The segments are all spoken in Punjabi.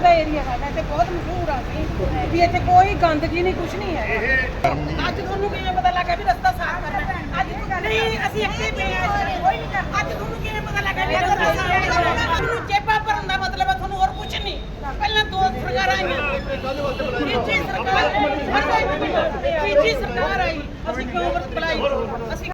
ਚੰਡੀਗੜ੍ਹ ਦਾ ਏਰੀਆ ਸਾਡਾ ਇੱਥੇ ਬਹੁਤ ਮਸ਼ਹੂਰ ਆ ਜੀ। ਵੀ ਇੱਥੇ ਕੋਈ ਗੰਦਗੀ ਨਹੀਂ, ਕੁਛ ਨਹੀਂ ਹੈ। ਅੱਜ ਤੁਹਾਨੂੰ ਕਿਵੇਂ ਪਤਾ ਲੱਗਾ ਵੀ ਰਸਤਾ ਸਾਫ਼ ਹੈ? ਅੱਜ ਨਹੀਂ, ਅਸੀਂ ਇੱਥੇ ਪਏ ਆ ਅੱਜ ਤੁਹਾਨੂੰ ਕਿਵੇਂ ਪਤਾ ਲੱਗਾ ਵੀ ਰਸਤਾ ਸਾਫ਼ ਹੈ? ਚੇਪਾ ਭਰਨ ਦਾ ਮਤਲਬ ਤੁਹਾਨੂੰ ਹੋਰ ਕੁਛ ਨਹੀਂ। ਪਹਿਲਾਂ ਦੋ ਸਰਕਾਰਾਂ ਆਈਆਂ। ਤੀਜੀ ਸਰਕਾਰ ਤੀਜੀ ਸਰਕਾਰ ਆਈ। ਅਸੀਂ ਕਿਉਂ ਬੁਲਾਈ? ਅਸੀਂ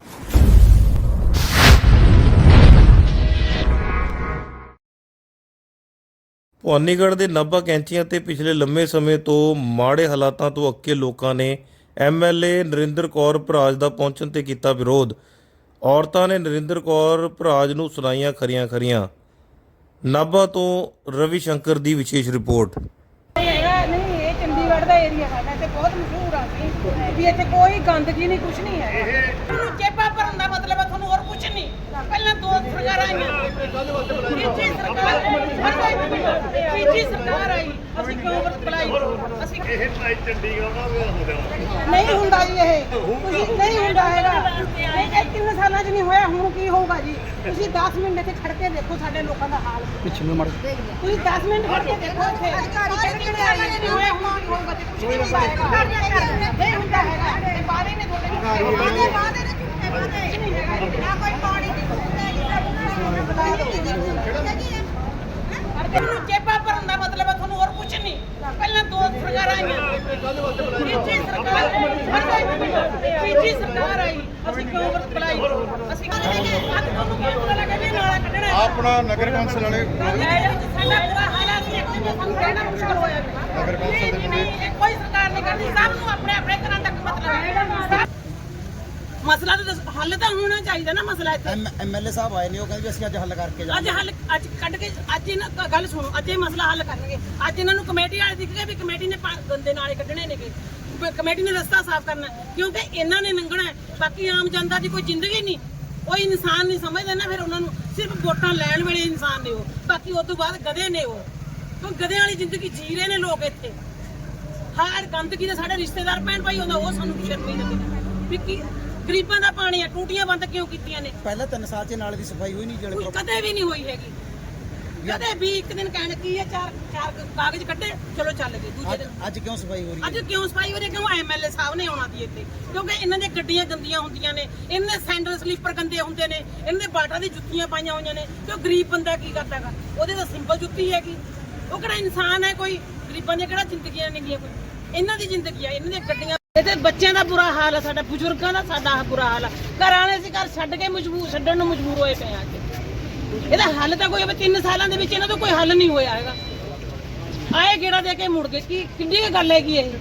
ਭਵਾਨੀਗੜ੍ਹ ਦੇ ਨਾਭਾ ਕੈਂਚੀਆਂ ਤੇ ਪਿਛਲੇ ਲੰਮੇ ਸਮੇਂ ਤੋਂ ਮਾੜੇ ਹਾਲਾਤਾਂ ਤੋਂ ਅੱਕੇ ਲੋਕਾਂ ਨੇ ਐਮਐਲਏ ਨਰਿੰਦਰ ਕੌਰ ਭਰਾਜ ਦਾ ਪਹੁੰਚਣ ਤੇ ਕੀਤਾ ਵਿਰੋਧ। ਔਰਤਾਂ ਨੇ ਨਰਿੰਦਰ ਕੌਰ ਭਰਾਜ ਨੂੰ ਸੁਣਾਈਆਂ ਖਰੀਆਂ ਖਰੀਆਂ। ਨਾਭਾ ਤੋਂ ਰਵੀ ਸ਼ੰਕਰ ਦੀ ਵਿਸ਼ੇਸ਼ ਰਿਪੋਰਟ। ਨਹੀਂ ਇਹ ਚੰਡੀਗੜ੍ਹ ਦਾ ਏਰੀਆ ਸਾਡਾ ਇੱਥੇ ਬਹੁਤ ਮਸ਼ਹੂਰ ਆ ਜੀ ਵੀ ਇੱਥੇ ਕੋਈ ਗੰਦਗੀ ਨਹੀਂ ਕੁਛ ਨਹੀਂ ਹੈ ਤੁਹਾਨੂੰ ਚੇਪਾ ਭਰਨ ਦਾ ਮਤਲਬ ਹੈ ਤੁਹਾਨੂੰ ਹੋਰ ਕੁਛ ਨਹੀਂ। ਪਹਿਲਾਂ ਦੋ ਸਰਕਾਰਾਂ ਆਈਆਂ। ਤੀਜੀ ਸਰਕਾਰ ਤੀਜੀ ਸਰਕਾਰ ਆਈ ਅਸੀਂ ਕਿਉਂ ਬੁਲਾਈ ਅਸੀਂ ਇਹ ਭਾਈ ਚੰਡੀਗੜ੍ਹ ਦਾ ਹੋ ਜਾਣਾ ਨਹੀਂ ਹੁੰਦਾ ਜੀ ਇਹ। ਤੁਸੀਂ ਨਹੀਂ ਹੁੰਦਾ ਹੈਗਾ। ਇਹ ਇਹ ਤਿੰਨ ਸਾਲਾਂ 'ਚ ਨਹੀਂ ਹੋਇਆ ਹੁਣ ਕੀ ਹੋਊਗਾ ਜੀ? ਤੁਸੀਂ 10 ਮਿੰਟ ਇੱਥੇ ਖੜ ਕੇ ਦੇਖੋ ਸਾਡੇ ਲੋਕਾਂ ਦਾ ਹਾਲ। ਪਿੱਛੇ ਨੂੰ ਮੜ ਤੁਸੀਂ 10 ਮਿੰਟ ਖੜ ਕੇ ਦੇਖੋ ਇੱਥੇ। ਅਧਿਕਾਰੀ ਕਿਹੜੇ ਆਏ ਨਹੀਂ ਹੋਇਆ ਹੁਣ ਕੀ ਹੋਊਗਾ ਤੇ ਕੁਝ ਨਹੀਂ ਹੁੰਦਾ ਹੈਗਾ। ਨਹੀਂ ਹੁੰਦਾ ਹੈਗਾ। ਇਹ ਬਾਰੇ ਨੇ ਤੁਹਾਡੇ ਨੂੰ। ਬਾਰੇ ਬਾਰੇ ਨੇ ਬਾਰੇ ਨਹੀਂ ਹੈਗਾ ਨਾ ਕੋਈ ਪਾਣੀ ਦੀ ਤੁਹਾਨੂੰ ਚੇਪਾ ਭਰਨ ਦਾ ਮਤਲਬ ਹੈ ਤੁਹਾਨੂੰ ਹੋਰ ਕੁਝ ਨਹੀਂ ਪਹਿਲਾਂ ਦੋ ਸਰਕਾਰਾਂ ਆਈਆਂ। ਤੀਜੀ ਸਰਕਾਰ ਤੀਜੀ ਸਰਕਾਰ ਆਈ। ਅਸੀਂ ਕਿਉਂ ਬੁਲਾਈ। ਅਸੀਂ ਅੱਜ ਤੁਹਾਨੂੰ ਕਿਉਂ ਪਤਾ ਲੱਗਾ ਵੀ ਇਹ ਨਾਲਾ ਕੱਢਣਾ। ਹੈ ਆਪਣਾ ਨਗਰ ਕੌਂਸਲ ਵਾਲੇ ਸਾਡਾ ਪੂਰਾ ਹਾਲ ਹੈ ਅਸੀਂ ਇੱਥੇ ਸਾਨੂੰ ਕਹਿਣਾ ਮੁਸ਼ਕਲ ਹੋਇਆ ਨਗਰ ਕੌਂਸਲ ਦੇ ਕੋਈ ਸਰਕਾਰ ਨਹੀਂ ਕਰਦੀ। ਸਭ ਨੂੰ ਆਪਣੇ ਆਪਣੇ ਘਰਾਂ ਤੱਕ ਮਤਲਬ ਹੈ ਸਭ- ਮਸਲਾ ਤਾਂ ਦੱਸ- ਹੱਲ ਤਾਂ ਹੋਣਾ ਚਾਹੀਦਾ ਨਾ ਮਸਲਾ ਇੱਥੇ। ਐਮਐਲਏ ਸਾਹਿਬ ਆਏ ਨੇ ਉਹ ਕਹਿੰਦੇ ਵੀ ਅਸੀਂ ਅੱਜ ਹੱਲ ਕਰਕੇ ਅੱਜ ਜਾਵਾਂਗੇ ਹੱਲ ਅੱਜ ਕੱਢ ਕੇ ਅੱਜ ਇਹਨਾਂ ਦਾ ਗੱਲ ਸੁਣੋ ਅੱਜ ਇਹ ਮਸਲਾ ਹੱਲ ਕਰਨਗੇ। ਅੱਜ ਇਹਨਾਂ ਨੂੰ ਕਮੇਟੀ ਵਾਲੇ ਦਿਖ ਗਏ ਵੀ ਕਮੇਟੀ ਨੇ ਪਾ- ਗੰਦੇ ਨਾਲੇ ਕੱਢਣੇ ਨੇਗੇ। ਬ- ਕਮੇਟੀ ਨੇ ਰਸਤਾ ਸਾਫ਼ ਕਰਨਾ। ਹੈ, ਕਿਉਂਕਿ ਇਹਨਾਂ ਨੇ ਲੰਘਣਾ ਹੈ। ਬਾਕੀ ਆਮ ਜਨਤਾ ਦੀ ਕੋਈ ਜ਼ਿੰਦਗੀ ਨਹੀਂ। ਕੋਈ ਇਨਸਾਨ ਨਹੀਂ ਸਮਝਦੇ ਨਾ ਫਿਰ ਉਹਨਾਂ ਨੂੰ। ਸਿਰਫ ਵੋਟਾਂ ਲੈਣ ਵੇਲੇ ਇਨਸਾਨ ਨੇ ਉਹ। ਬਾਕੀ ਉਸ ਤੋਂ ਬਾਅਦ ਗਧੇ ਨੇ ਉਹ। ਕਿਉਂ ਗਧਿਆਂ ਵਾਲੀ ਜ਼ਿੰਦਗੀ ਜੀ ਰਹੇ ਨੇ ਲੋਕ ਇੱਥੇ। ਹਰ ਗੰਦਗੀ ਦੇ ਸਾਡੇ ਰਿਸ਼ਤੇਦਾਰ ਭੈਣ ਭਾਈ ਹੁੰਦਾ ਉਹ ਸਾਨੂੰ ਸ਼ਰਮ ਨਹੀਂ ਲੱਗਦੀ ਵੀ ਕੀ ਗਰੀਬਾਂ ਦਾ ਪਾਣੀ ਹੈ ਟੂਟੀਆਂ ਬੰਦ ਕਿਉਂ ਕੀਤੀਆਂ ਨੇ? ਪਹਿਲਾਂ 3 ਸਾਲ 'ਚ ਨਾਲੇ ਦੀ ਸਫ਼ਾਈ ਹੋਈ ਨਹੀਂ ਕੋਈ ਕਦੇ ਵੀ ਨਹੀਂ ਹੋਈ ਹੈਗੀ। ਕਦੇ ਵੀ ਇੱਕ ਦਿਨ ਕਹਿਣ ਕੀ ਹੈ ਚਾਰ ਚਾਰ ਕਾਗਜ਼ ਕੱਢੇ ਚਲੋ ਚੱਲ ਗਏ ਦੂਜੇ ਅੱਜ ਦਿਨ। ਅੱਜ ਕਿਉਂ ਸਫ਼ਾਈ ਹੋ ਰਹੀ ਅੱਜ ਹੈ ਕਿਉਂ ਸਫ਼ਾਈ ਹੋ ਰਹੀ ਹੈ? ਕਿਉਂ ਐਮਐਲਏ ਸਾਹਿਬ ਨੇ ਆਉਣਾ ਦੀ ਇੱਥੇ? ਕਿਉਂਕਿ ਇਹਨਾਂ ਦੀਆਂ ਗੱਡੀਆਂ ਗੰਦੀਆਂ ਹੁੰਦੀਆਂ ਨੇ ਇਹਨਾਂ ਦੇ ਸੈਂਡਲ ਸਲੀਪਰ ਗੰਦੇ ਹੁੰਦੇ ਨੇ ਇਹਨਾਂ ਦੇ ਬਾਟਾ ਦੀ ਜੁੱਤੀਆਂ ਪਾਈਆਂ ਹੋਈਆਂ ਨੇ ਤੇ ਉਹ ਗਰੀਬ ਬੰਦਾ ਕੀ ਕਰਦਾਗਾ ਉਹਦੇ ਤਾਂ ਸਿੰਪਲ ਜੁੱਤੀ ਹੈਗੀ। ਉਹ ਕਿਹੜਾ ਇਨਸਾਨ ਹੈ ਕੋਈ? ਗਰੀਬਾਂ ਦੀਆਂ ਕਿਹੜਾ ਜ਼ਿੰਦਗੀਆਂ ਨੇਗੀਆਂ ਕੋਈ? ਇਹਨਾਂ ਦੀ ਜ਼ਿੰਦਗੀ ਆ ਇਹਨਾਂ ਦੀਆਂ ਗੱਡੀਆਂ ਇਹਦੇ ਬੱਚਿਆਂ ਦਾ ਬੁਰਾ ਹਾਲ ਆ, ਸਾਡਾ ਬਜ਼ੁਰਗਾਂ ਦਾ ਸਾਡਾ ਬੁਰਾ ਹਾਲ ਆ। ਘਰ ਵਾਲੇ ਅਸੀਂ ਘਰ ਛੱਡ ਕੇ ਮਜਬੂਰ ਛੱਡਣ ਨੂੰ ਮਜਬੂਰ ਹੋਏ ਪਏ ਆ ਅੱਜ। ਇਹਦਾ ਹੱਲ ਤਾਂ ਕੋਈ 3 ਸਾਲਾਂ ਦੇ ਵਿੱਚ ਇਹਨਾਂ ਦਾ ਕੋਈ ਹੱਲ ਨਹੀਂ ਹੋਇਆ ਹੈਗਾ। ਆਏ ਗੇੜਾ ਦੇ ਕੇ ਮੁੜ ਗਏ। ਕੀ ਕਿੰਨੀ ਕੁ ਗੱਲ ਹੈਗੀ ਇਹ?